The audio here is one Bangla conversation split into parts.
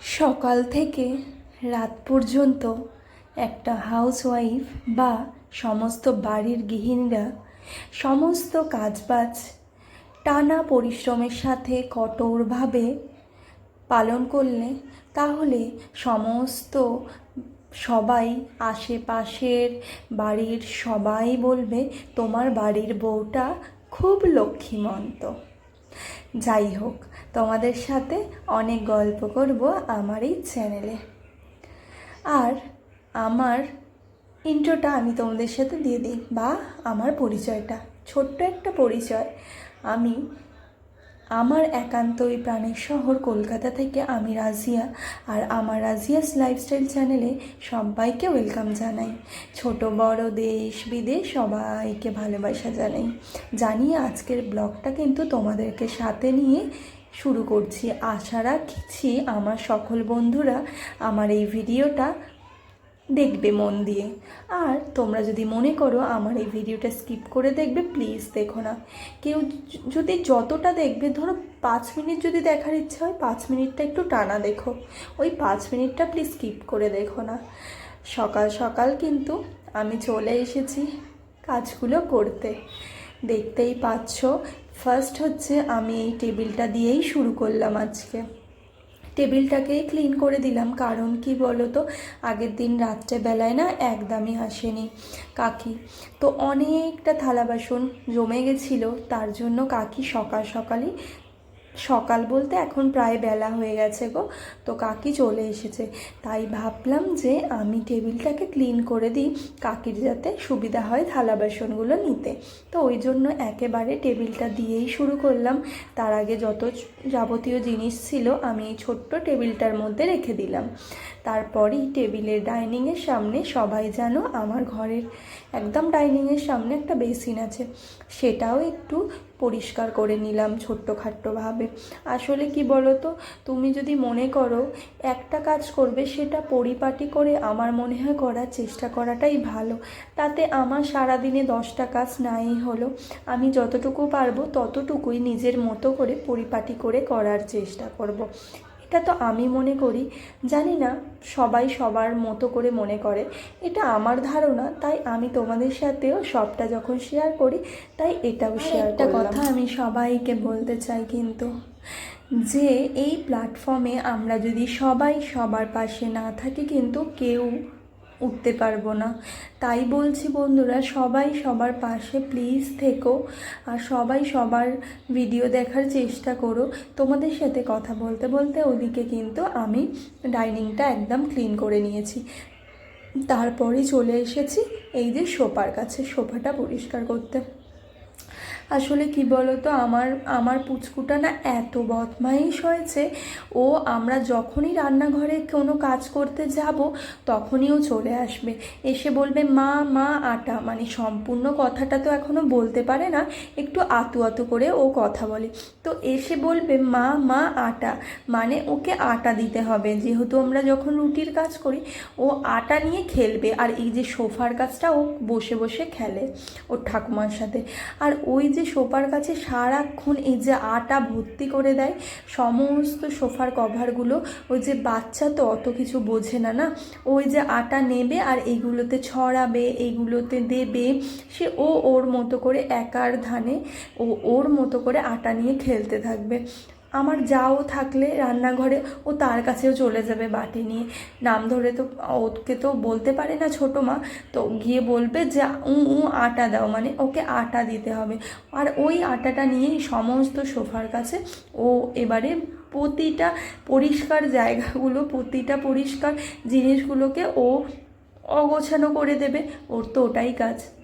সকাল থেকে রাত পর্যন্ত একটা হাউসওয়াইফ বা সমস্ত বাড়ির গৃহিণীরা সমস্ত কাজবাজ টানা পরিশ্রমের সাথে কঠোরভাবে পালন করলে তাহলে সমস্ত সবাই আশেপাশের বাড়ির সবাই বলবে, তোমার বাড়ির বউটা খুব লক্ষ্মীমন্ত। যাই হোক তোমাদের সাথে অনেক গল্প করব আমার এই চ্যানেলে। আর আমার ইন্ট্রোটা আমি তোমাদের সাথে দিয়ে দিই, বা আমার পরিচয়টা। ছোট্ট একটা পরিচয়, আমি আমার একান্তই প্রাণের শহর কলকাতা থেকে আমি রাজিয়া, আর আমার রাজিয়াস লাইফস্টাইল চ্যানেলে সবাইকে ওয়েলকাম জানাই। ছোট, বড়, দেশ, বিদেশ সবাইকে ভালোবাসা জানাই। জানি আজকের ব্লগটা কিন্তু তোমাদেরকে সাথে নিয়ে শুরু করছি। আশা রাখছি আমার সকল বন্ধুরা আমার এই ভিডিওটা দেখবে মন দিয়ে। আর তোমরা যদি মনে করো আমার এই ভিডিওটা স্কিপ করে দেখবে, প্লিজ দেখো না। কেউ যদি যতটা দেখবে, ধরো পাঁচ মিনিট যদি দেখার ইচ্ছা হয়, পাঁচ মিনিটটা একটু টানা দেখো। ওই পাঁচ মিনিটটা প্লিজ স্কিপ করে দেখো না। সকাল সকাল কিন্তু আমি চলে এসেছি কাজগুলো করতে। দেখতেই পাচ্ছ ফার্স্ট হচ্ছে আমি এই টেবিলটা দিয়েই শুরু করলাম আজকে। টেবিলটাকেই ক্লিন করে দিলাম, কারণ কি বলো তো আগের দিন রাত্রেবেলায় না একদমই আসেনি কাকি। তো অনেকটা থালা বাসন জমে গেছিল, তার জন্য কাকি সকাল সকালই সকাল বলতে এখন প্রায় বেলা হয়ে গেছে গো, তো কাকি চলে এসেছে। তাই ভাবলাম যে আমি টেবিলটাকে ক্লিন করে দিই কাকির যাতে সুবিধা হয় থালা বাসনগুলো নিতে। তো ওই জন্য একেবারে টেবিলটা দিয়েই শুরু করলাম। তার আগে যত যাবতীয় জিনিস ছিল আমি এই ছোট্ট টেবিলটার মধ্যে রেখে দিলাম। তারপরেই টেবিলের ডাইনিংয়ের সামনে সবাই জানো আমার ঘরের একদম ডাইনিংয়ের সামনে একটা বেসিন আছে, সেটাও একটু পরিষ্কার করে নিলাম ছোট্টখাট্টোভাবে আসলে কি বলো তো তুমি যদি মনে করো একটা কাজ করবে, সেটা পরিপাটি করে আমার মনে হয় করার চেষ্টা করাটাই ভালো। তাতে আমার সারাদিনে দশটা কাজ নাই হলো। আমি যতটুকু পারব ততটুকুই নিজের মতো করে পরিপাটি করে করার চেষ্টা করব। এটা তো আমি মনে করি। জানি না সবাই সবার মতো করে মনে করে। এটা আমার ধারণা তাই আমি তোমাদের সাথেও সবটা যখন শেয়ার করি তাই এটাও শেয়ার একটা কথা আমি সবাইকে বলতে চাই কিন্তু যে এই প্ল্যাটফর্মে আমরা যদি সবাই সবার পাশে না থাকি কিন্তু কেউ উঠতে পারব না। তাই বলছি বন্ধুরা, সবাই সবার পাশে প্লিজ থেকো আর সবাই সবার ভিডিও দেখার চেষ্টা করো। তোমাদের সাথে কথা বলতে বলতে ওদিকে কিন্তু আমি ডাইনিংটা একদম ক্লিন করে নিয়েছি। তারপরে চলে এসেছি এই যে সোফার কাছে, সোফাটা পরিষ্কার করতে। আসলে কি বলতো, আমার আমার পুচকুটা না এত বদমাইশ হয়েছে। ও, আমরা যখনই রান্নাঘরে কোনো কাজ করতে যাব, তখনই ও চলে আসবে। এসে বলবে, মা মা, আটা। মানে সম্পূর্ণ কথাটা তো এখনও বলতে পারে না, একটু আতু আতু করে ও কথা বলে। তো এসে বলবে, মা মা, আটা। মানে ওকে আটা দিতে হবে। যেহেতু আমরা যখন রুটির কাজ করি, ও আটা নিয়ে খেলবে। আর এই যে সোফার কাজটা ও বসে বসে খেলে, ওর ঠাকুমার সাথে। আর ওই যে সোফার কাছে সারাক্ষণ এই যে আটা ভর্তি করে দেয়, সমস্ত সোফার কভারগুলো, ওই যে বাচ্চা তো অত কিছু বোঝে না না? ওই যে আটা নেবে আর এইগুলোতে ছড়াবে এইগুলোতে দেবে, সে ও ওর মতো করে একার ধানে, ও ওর মতো করে আটা নিয়ে খেলতে থাকবে। আমার যাও থাকলে রান্নাঘরে ও তার কাছেও চলে যাবে বাটি নিয়ে। নাম ধরে তো, ওকে তো বলতে পারে না ছোটো মা। তো গিয়ে বলবে যে, উ উ, আটা দাও। মানে ওকে আটা দিতে হবে। আর ওই আটাটা নিয়েই সমস্ত সোফার কাছে ও এবারে প্রতিটা পরিষ্কার জায়গাগুলো, প্রতিটা পরিষ্কার জিনিসগুলোকে ও অগোছানো করে দেবে। ওর তো ওটাই কাজ।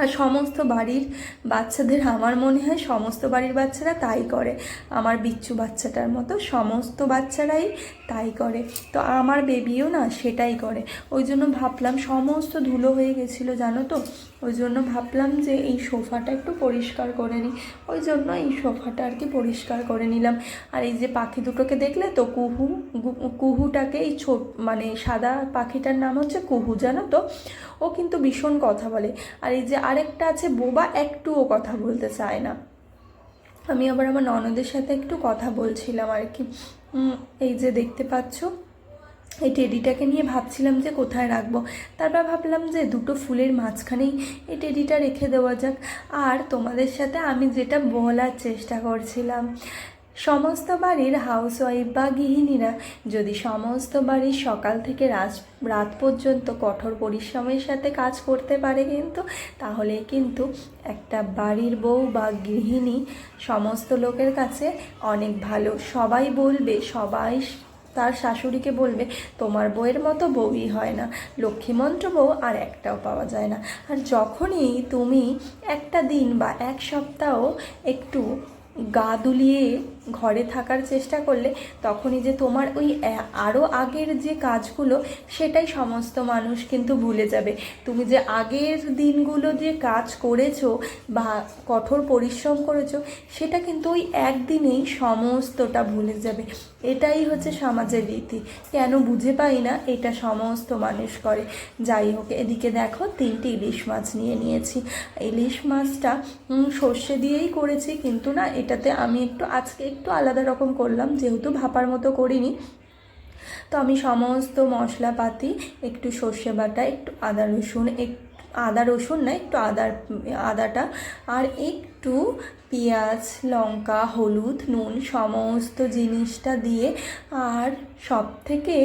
আর সমস্ত বাড়ির বাচ্চাদের, আমার মনে হয় সমস্ত বাড়ির বাচ্চারা তাই করে। আমার বিচ্ছু বাচ্চাটার মতো সমস্ত বাচ্চারাই তাই করে। তো আমার বেবিও না সেটাই করে। ওই জন্য ভাবলাম সমস্ত ধুলো হয়ে গেছিল, জানো তো? ওই জন্য ভাবলাম যে এই সোফাটা একটু পরিষ্কার করে নিই। ওই জন্য এই সোফাটা আর কি পরিষ্কার করে নিলাম। আর এই যে পাখি দুটোকে দেখলে তো কুহু কুহুটাকে এই ছোট মানে সাদা পাখিটার নাম হচ্ছে কুহু, জানো তো? ও কিন্তু ভীষণ কথা বলে। আর এই যে আরেকটা আছে বোবা, একটুও কথা বলতে চায় না। আমি আবার আমার ননদের সাথে একটু কথা বলছিলাম আর কি। এই যে দেখতে পাচ্ছ? এই টেডিটাকে নিয়ে ভাবছিলাম যে কোথায় রাখব। তারপর ভাবলাম যে দুটো ফুলের মাঝখানেই এই টেডিটা রেখে দেওয়া যাক। আর তোমাদের সাথে আমি যেটা বলার চেষ্টা করছিলাম, সমস্ত বাড়ির হাউসওয়াইফ বা গৃহিণীরা যদি সমস্ত বাড়ির সকাল থেকে রাত রাত পর্যন্ত কঠোর পরিশ্রমের সাথে কাজ করতে পারে কিন্তু, তাহলে কিন্তু একটা বাড়ির বউ বা গৃহিণী সমস্ত লোকের কাছে অনেক ভালো। সবাই বলবে, সবাই তার শাশুড়িকে বলবে, তোমার বউয়ের মতো বউই হয় না। লক্ষ্মীমন্ত্র বউ আর একটাও পাওয়া যায় না। আর যখনই তুমি একটা দিন বা এক সপ্তাহ একটু গা দুলিয়ে ঘরে থাকার চেষ্টা করলে তখনই যে তোমার ওই আরও আগের যে কাজগুলো, সেটাই সমস্ত মানুষ কিন্তু ভুলে যাবে। তুমি যে আগের দিনগুলো যে কাজ করেছ বা কঠোর পরিশ্রম করেছ, সেটা কিন্তু ওই একদিনেই সমস্তটা ভুলে যাবে। এটাই হচ্ছে সমাজের রীতি। কেন বুঝে পাই না, এটা সমস্ত মানুষ করে। যাই হোক, এদিকে দেখো, তিনটি ইলিশ মাছ নিয়ে নিয়েছি। ইলিশ মাছটা সর্ষে দিয়েই করেছি, কিন্তু না, এটাতে আমি একটু আজকে একটু আলাদা রকম করলাম, যেহেতু ভাপার মতো করিনি। তো আমি সমস্ত মশলাপাতি, একটু সর্ষে বাটা, একটু আদা রসুন একটু আদা রসুন না, একটু আদার আদাটা, আর একটু পেঁয়াজ, লঙ্কা, হলুদ, নুন, সমস্ত জিনিসটা দিয়ে, আর সব থেকে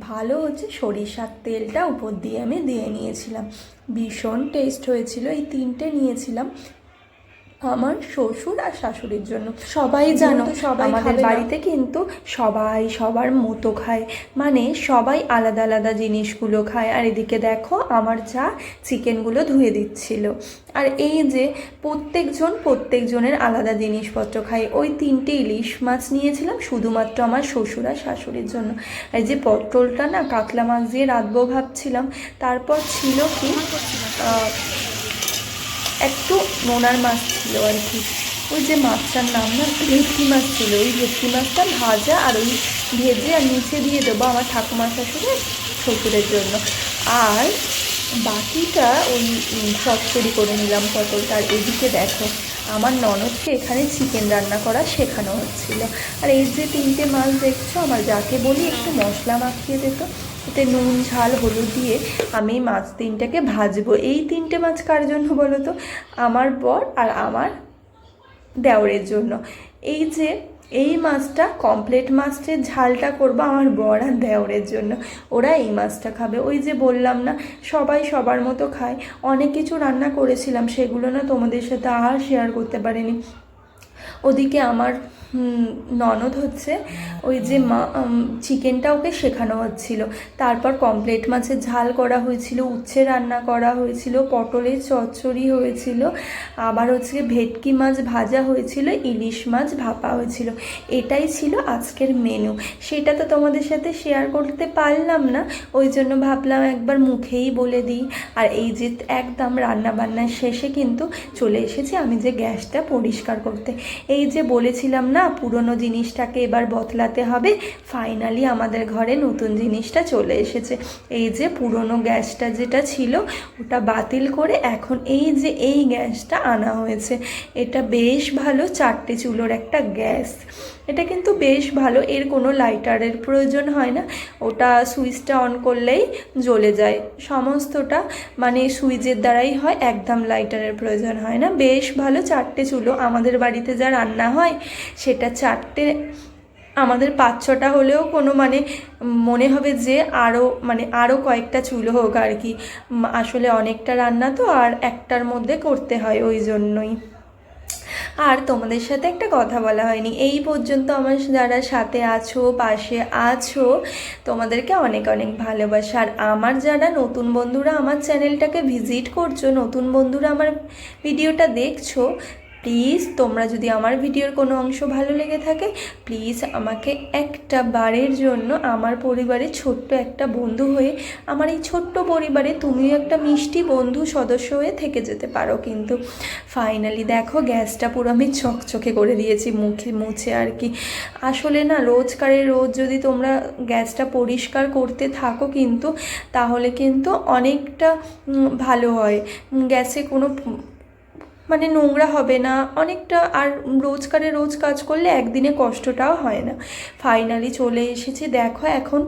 ভালো হচ্ছে সরিষার তেলটা উপর দিয়ে আমি দিয়ে নিয়েছিলাম। ভীষণ টেস্ট হয়েছিল, এই তিনটে নিয়েছিলাম। আমার শ্বশুর আর শাশুড়ির জন্য। সবাই জানো সবাই আমাদের বাড়িতে কিন্তু সবাই সবার মতো খায়। মানে সবাই আলাদা আলাদা জিনিসগুলো খায়। আর এদিকে দেখো আমার যা চিকেনগুলো ধুয়ে দিচ্ছিল। আর এই যে প্রত্যেকজন প্রত্যেকজনের আলাদা জিনিসপত্র খায়। ওই তিনটে ইলিশ মাছ নিয়েছিলাম শুধুমাত্র আমার শ্বশুর আর শাশুড়ির জন্য। এই যে পটলটা না কাতলা মাছ দিয়ে রাঁধবো ভাবছিলাম। তারপর ছিল কি একটু নোনার মাছ ছিল আর কি। ওই যে মাছটার নাম না, ভেটকি মাছ ছিল। ওই ভেটকি মাছটা ভাজা আর ওই ভেজে আর নিচে দিয়ে দেবো আমার ঠাকুমা শাশুড়ি শ্বশুরের জন্য। আর বাকিটা ওই চচ্চড়ি করে নিলাম পটলটা। আর এদিকে দেখো, আমার ননদকে এখানে চিকেন রান্না করা শেখানো হচ্ছিল। আর এই যে তিনটে মাছ দেখছ, আমার যাকে বলি একটু মশলা মাখিয়ে দিত। এতে নুন, ঝাল, হলুদ দিয়ে আমি মাছ তিনটাকে ভাজবো। এই তিনটে মাছ কার জন্য বলো তো? আমার বর আর আমার দেওরের জন্য। এই যে, এই মাছটা কমপ্লিট মাছের ঝালটা করব আমার বর আর দেওরের জন্য। ওরা এই মাছটা খাবে। ওই যে বললাম না, সবাই সবার মতো খায়। অনেক কিছু রান্না করেছিলাম, সেগুলো না তোমাদের সাথে আর শেয়ার করতে পারিনি। ওদিকে আমার ননদ হচ্ছে, ওই যে মা চিকেনটা ওকে শেখানো হচ্ছিল। তারপর কমপ্লেট মাছের ঝাল করা হয়েছিল, উচ্ছে রান্না করা হয়েছিল, পটলের চচ্চড়ি হয়েছিল, আবার হচ্ছে ভেটকি মাছ ভাজা হয়েছিল, ইলিশ মাছ ভাপা হয়েছিল। এটাই ছিল আজকের মেনু সেটা তো তোমাদের সাথে শেয়ার করতে পারলাম না, ওই জন্য ভাবলাম একবার মুখেই বলে দিই। আর এই যে একদম রান্নাবান্নার শেষে কিন্তু চলে এসেছি আমি যে গ্যাসটা পরিষ্কার করতে। এই যে বলেছিলাম না, পুরনো জিনিসটাকে এবার বদলাতে হবে ফাইনালি আমাদের ঘরে নতুন জিনিসটা চলে এসেছে। এই যে পুরনো গ্যাসটা যেটা ছিল, ওটা বাতিল করে এখন এই যে এই গ্যাসটা আনা হয়েছে, এটা বেশ ভালো চারটে চুলোর একটা গ্যাস। এটা কিন্তু বেশ ভালো, এর কোনো লাইটারের প্রয়োজন হয় না। ওটা সুইচটা অন করলেই জ্বলে যায়। সমস্তটা মানে সুইচের দ্বারাই হয়, একদম লাইটারের প্রয়োজন হয় না। বেশ ভালো চারটে চুলো। আমাদের বাড়িতে যা রান্না হয়, সেটা চারটে, আমাদের পাঁচ ছটা হলেও কোনো মানে মনে হবে যে আরও মানে আরও কয়েকটা চুলো হোক আর কি। আসলে অনেকটা রান্না তো আর একটার মধ্যে করতে হয় ওই জন্যই। আর তোমাদের সাথে একটা কথা বলা হয়নি। এই পর্যন্ত আমার যারা সাথে আছো, পাশে আছো, তোমাদেরকে অনেক অনেক ভালোবাসা। আর আমার যারা নতুন বন্ধুরা আমার চ্যানেলটাকে ভিজিট করছ, নতুন বন্ধুরা আমার ভিডিওটা দেখছ প্লিজ, তোমরা যদি আমার ভিডিওর কোনো অংশ ভালো লেগে থাকে, প্লিজ আমাকে একটা বারের জন্য আমার পরিবারে ছোট্ট একটা বন্ধু হয়ে, আমার এই ছোট্ট পরিবারে তুমিও একটা মিষ্টি বন্ধু সদস্য হয়ে থেকে যেতে পারো। কিন্তু ফাইনালি দেখো, গ্যাসটা পুরো আমি চকচকে করে দিয়েছি মুখে, মুছে আর কি। আসলে না রোজকারের রোজ যদি তোমরা গ্যাসটা পরিষ্কার করতে থাকো কিন্তু, তাহলে কিন্তু অনেকটা ভালো হয়। গ্যাসে কোনো মানে নোংরা হবে না। অনেকটা আর রোজকারে রোজ কাজ করলে একদিনে কষ্টটাও হয় না। ফাইনালি চলে এসেছি। দেখো এখন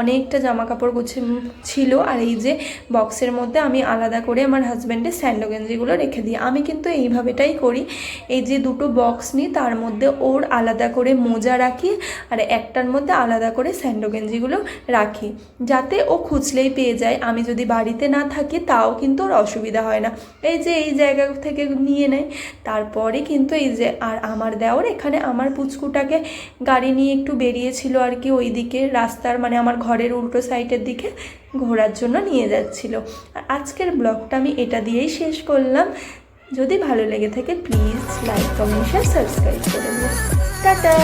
অনেকটা জামা কাপড় গুছে ছিল আর এই যে বক্সের মধ্যে আমি আলাদা করে আমার হাজব্যান্ডের স্যান্ডো গেঞ্জিগুলো রেখে দিই। আমি কিন্তু এইভাবেটাই করি। এই যে দুটো বক্স নিই, তার মধ্যে ওর আলাদা করে মোজা রাখি আর একটার মধ্যে আলাদা করে স্যান্ডো গেঞ্জিগুলো রাখি। যাতে ও খুঁজলেই পেয়ে যায়। আমি যদি বাড়িতে না থাকি, তাও কিন্তু ওর অসুবিধা হয় না। এই যে এই জায়গা থেকে নিয়ে নেয়। তারপরে কিন্তু এই যে আর আমার দেওর এখানে আমার পুচকুটাকে গাড়ি নিয়ে একটু বেরিয়েছিল আর কি ওই দিকে রাস্তার মানে আমার ঘরের উল্টো সাইডের দিকে ঘোরার জন্য নিয়ে যাচ্ছিল। আর আজকের ব্লগটা আমি এটা দিয়েই শেষ করলাম। যদি ভালো লেগে থাকে, please like, comment share subscribe করে দিও। টাটা!